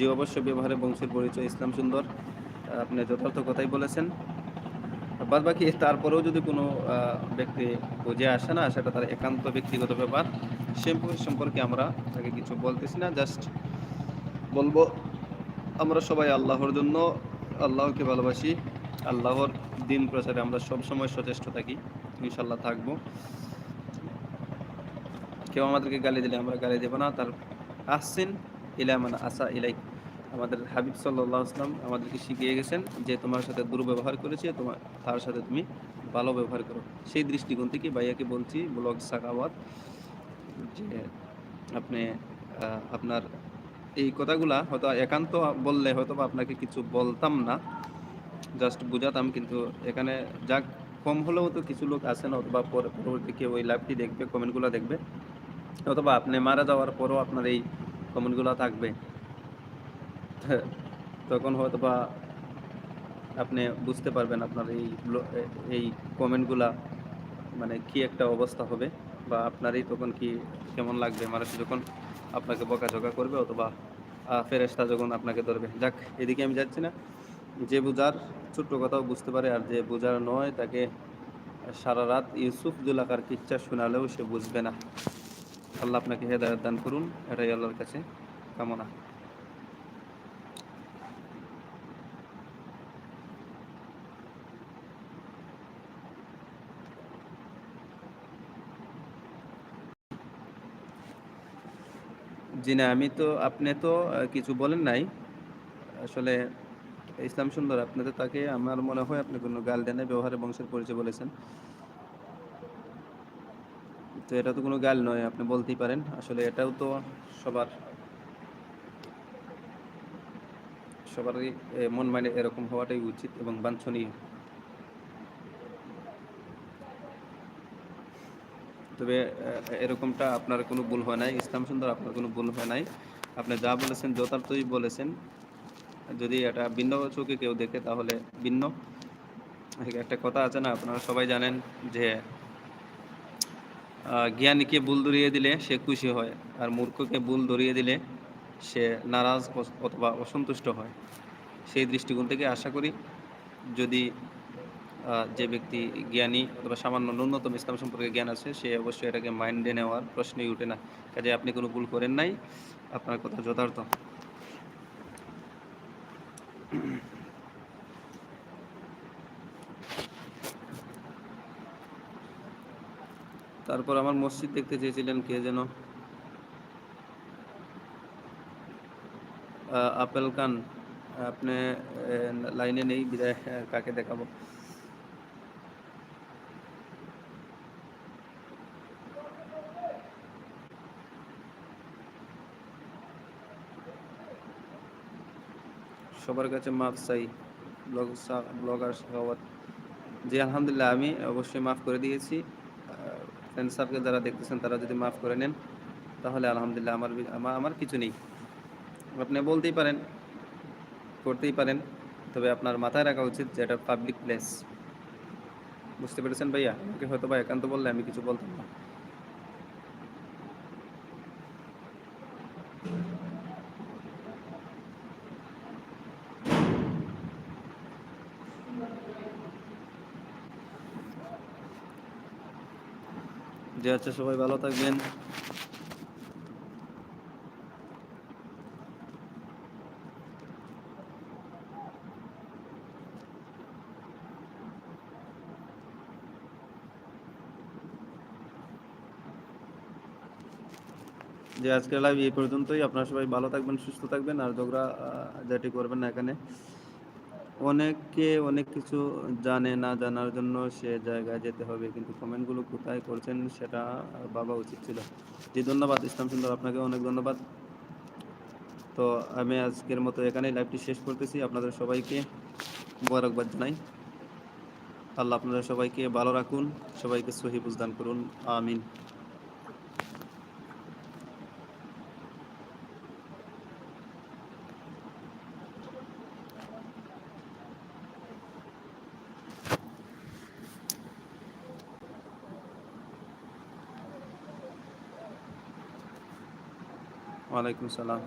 যে অবশ্য ব্যবহারে বংশের পরিচয়, ইসলাম সুন্দর। আপনি যথার্থ কথাই বলেছেন। বাদ বাকি তারপরেও যদি কোনো ব্যক্তি বুঝে আসে না, সেটা তার একান্ত ব্যক্তিগত ব্যাপার। সে সম্পর্কে আমরা তাকে কিছু বলতেছি না, জাস্ট বলব, আমরা সবাই আল্লাহর জন্য আল্লাহকে ভালোবাসি। আল্লাহর দিন প্রচারে আমরা সব সময় সচেষ্ট থাকি ইনশাল্লাহ থাকব। কেউ আমাদেরকে গালি দিলে আমরা গালি দেবো না, তার আসছেন ইলামান আসা ইলাই আমাদের হাবিব সাল্লাহ আসলাম আমাদেরকে শিখিয়ে গেছেন যে তোমার সাথে দুর্ব্যবহার করেছে তোমার তার সাথে তুমি ভালো ব্যবহার করো। সেই দৃষ্টিকোণ থেকে ভাইয়াকে বলছি, ব্লগ সাকাওয়াত, যে আপনি আপনার এই কথাগুলা হয়তো একান্ত বললে হয়তো বা আপনাকে কিছু বলতাম না। জাস্ট বুঝাতাম, কিন্তু এখানে যাক কম হলেও তো কিছু লোক আছেন অথবা পরে- পরবর্তী কেউ ওই লাইভটি দেখবে, কমেন্টগুলো দেখবে। অথবা আপনি মারা যাওয়ার পরও আপনার এই কমেন্টগুলো থাকবে। তখন হয়তো বা আপনি বুঝতে পারবেন আপনার এই এই কমেন্টগুলা মানে কি একটা অবস্থা হবে বা আপনারই তখন কি কেমন লাগবে? মানুষ যখন আপনাকে বকাঝকা করবে অথবা আহ, ফেরেশতা যখন আপনাকে ধরবে। যাক এদিকে আমি যাচ্ছি না। যে বুঝার ছোট্ট কথাও বুঝতে পারে আর যে বুঝার নয় তাকে সারা রাত ইউসুফ জুলাকার কিচ্ছা শোনালেও সে বুঝবে না। আল্লাহ আপনাকে হেদায়ত দান করুন এটাই আল্লাহর কাছে কামনা। জি না, আমি তো, আপনি তো কিছু বলেন নাই। আসলে ইসলাম সুন্দর, আপনি তো তাকে আমার মনে হয় আপনি কোনো গাল দেন ব্যবহারে বংশের পরিচয় বলেছেন। তো এটা তো কোনো গাল নয়, আপনি বলতেই পারেন। আসলে এটাও তো সবার, সবারই মন মানে এরকম হওয়াটাই উচিত এবং বাঞ্ছনীয়। তবে এরকমটা আপনার কোনো ভুল হয় নাই। ইসলাম সুন্দর আপনার কোনো ভুল হয় নাই। আপনি যা বলেছেন, যথার্থই বলেছেন। যদি এটা ভিন্ন চোখে কেউ দেখে, তাহলে ভিন্ন। একটা কথা আছে না, আপনারা সবাই জানেন যে জ্ঞানীকে ভুল ধরিয়ে দিলে সে খুশি হয়, আর মূর্খকে ভুল ধরিয়ে দিলে সে নারাজ অথবা অসন্তুষ্ট হয়। সেই দৃষ্টিকোণ থেকে আশা করি, যদি যে ব্যক্তি জ্ঞানী অথবা সামান্য ন্যূনতম ইসলাম সম্পর্কে জ্ঞান আছে, সে অবশ্যই এটাকে মাইন্ডে নেওয়ার প্রশ্নই উঠে না। কাজে আপনি কোনো ভুল করেন নাই। আপনার কথা যথার্থ। তারপর আমার মসজিদ দেখতে চেয়েছিলেন কে যেন? আপেল খান। আপনি লাইনে নেই, বিদায়, কাকে দেখাবো? সবার কাছে মাফ চাই, ব্লগ ব্লগার শেখাওয়াত জি, আলহামদুলিল্লাহ, আমি অবশ্যই মাফ করে দিয়েছি। ফ্রেন্ড সার্কেল যারা দেখতেছেন, তারা যদি মাফ করে নেন, তাহলে আলহামদুলিল্লাহ আমার আমার কিছু নেই। আপনি বলতেই পারেন, করতেই পারেন, তবে আপনার মাথায় রাখা উচিত যে এটা পাবলিক প্লেস বুঝতে পেরেছেন ভাইয়া? আমাকে হয়তো বা একান্ত বললে আমি কিছু বলতাম না। যে আচ্ছা সবাই ভালো থাকবেন। যে আজকের লাইভ এই পর্যন্তই। আপনারা সবাই ভালো থাকবেন, সুস্থ থাকবেন, আর ঝগড়া যেটি করবেন না এখানে। অনেকে অনেক কিছু জানে না জানার জন্য সে জায়গায় যেতে হবে, কিন্তু কমেন্টগুলো কোথায় করছেন সেটা বাবা উচিত ছিল। জি, ধন্যবাদ ইসলাম সুন্দর, আপনাকে অনেক ধন্যবাদ। তো আমি আজকের মতো এখানেই লাইভটি শেষ করতেছি। আপনাদের সবাইকে মোবারকবাদ জানাই। আল্লাহ আপনাদের সবাইকে ভালো রাখুন, সবাইকে সহি বুঝদান করুন, আমিন। আলাইকুম সালাম।